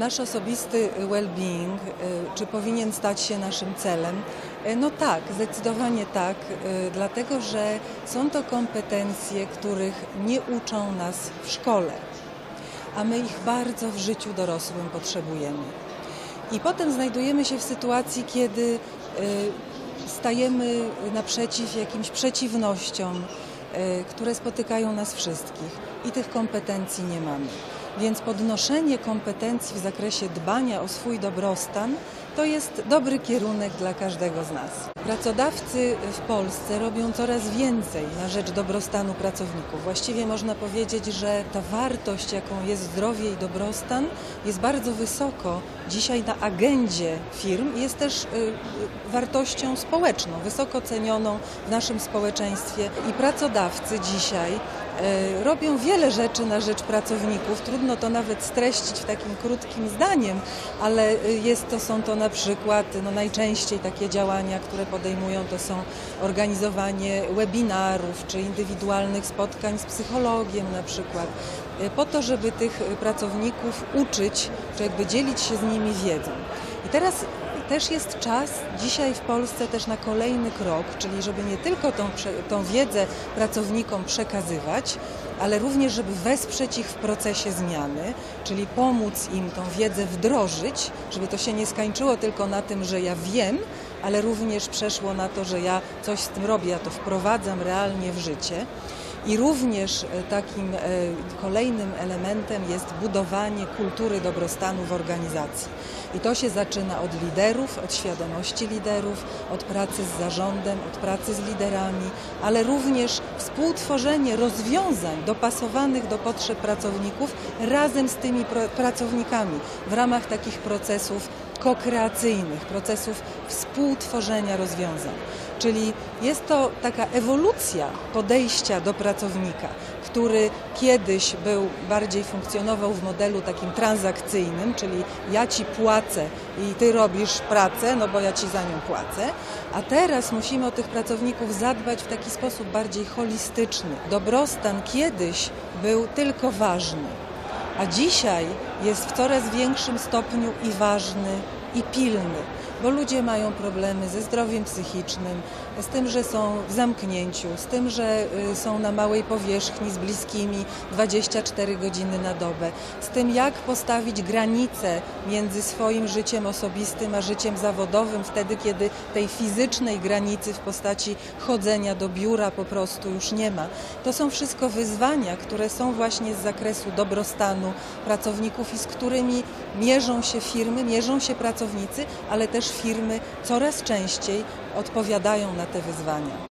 Nasz osobisty well-being, y, czy powinien stać się naszym celem? Y, No tak, zdecydowanie tak, y, dlatego że są to kompetencje, których nie uczą nas w szkole, a my ich bardzo w życiu dorosłym potrzebujemy. I potem znajdujemy się w sytuacji, kiedy stajemy naprzeciw jakimś przeciwnościom, które spotykają nas wszystkich i tych kompetencji nie mamy. Więc podnoszenie kompetencji w zakresie dbania o swój dobrostan to jest dobry kierunek dla każdego z nas. Pracodawcy w Polsce robią coraz więcej na rzecz dobrostanu pracowników. Właściwie można powiedzieć, że ta wartość, jaką jest zdrowie i dobrostan, jest bardzo wysoko dzisiaj na agendzie firm jest też y, y, wartością społeczną, wysoko cenioną w naszym społeczeństwie. I pracodawcy dzisiaj robią wiele rzeczy na rzecz pracowników. Trudno to nawet streścić takim krótkim zdaniem, ale y, jest to, są to na przykład no najczęściej takie działania, które podejmują, to są organizowanie webinarów czy indywidualnych spotkań z psychologiem na przykład, y, po to, żeby tych pracowników uczyć, czy jakby dzielić się z nimi wiedzą. I teraz też jest czas dzisiaj w Polsce też na kolejny krok, czyli żeby nie tylko tą, tą wiedzę pracownikom przekazywać, ale również, żeby wesprzeć ich w procesie zmiany, czyli pomóc im tą wiedzę wdrożyć, żeby to się nie skończyło tylko na tym, że ja wiem, ale również przeszło na to, że ja coś z tym robię, ja to wprowadzam realnie w życie. I również e, takim e, kolejnym elementem jest budowanie kultury dobrostanu w organizacji. I to się zaczyna od liderów, od świadomości liderów, od pracy z zarządem, od pracy z liderami, ale również współtworzenie rozwiązań dopasowanych do potrzeb pracowników razem z tymi pracownikami w ramach takich procesów kokreacyjnych, procesów współtworzenia rozwiązań. Czyli jest to taka ewolucja podejścia do pracownika, który kiedyś był bardziej funkcjonował w modelu takim transakcyjnym, czyli ja ci płacę i ty robisz pracę, no bo ja ci za nią płacę, a teraz musimy o tych pracowników zadbać w taki sposób bardziej holistyczny. Dobrostan kiedyś był tylko ważny, a dzisiaj jest w coraz większym stopniu i ważny, i pilny, bo ludzie mają problemy ze zdrowiem psychicznym, z tym, że są w zamknięciu, z tym, że y, są na małej powierzchni z bliskimi 24 godziny na dobę, z tym, jak postawić granice między swoim życiem osobistym a życiem zawodowym, wtedy, kiedy tej fizycznej granicy w postaci chodzenia do biura po prostu już nie ma. To są wszystko wyzwania, które są właśnie z zakresu dobrostanu pracowników i z którymi mierzą się firmy, mierzą się pracownicy, ale też firmy coraz częściej odpowiadają na te wyzwania.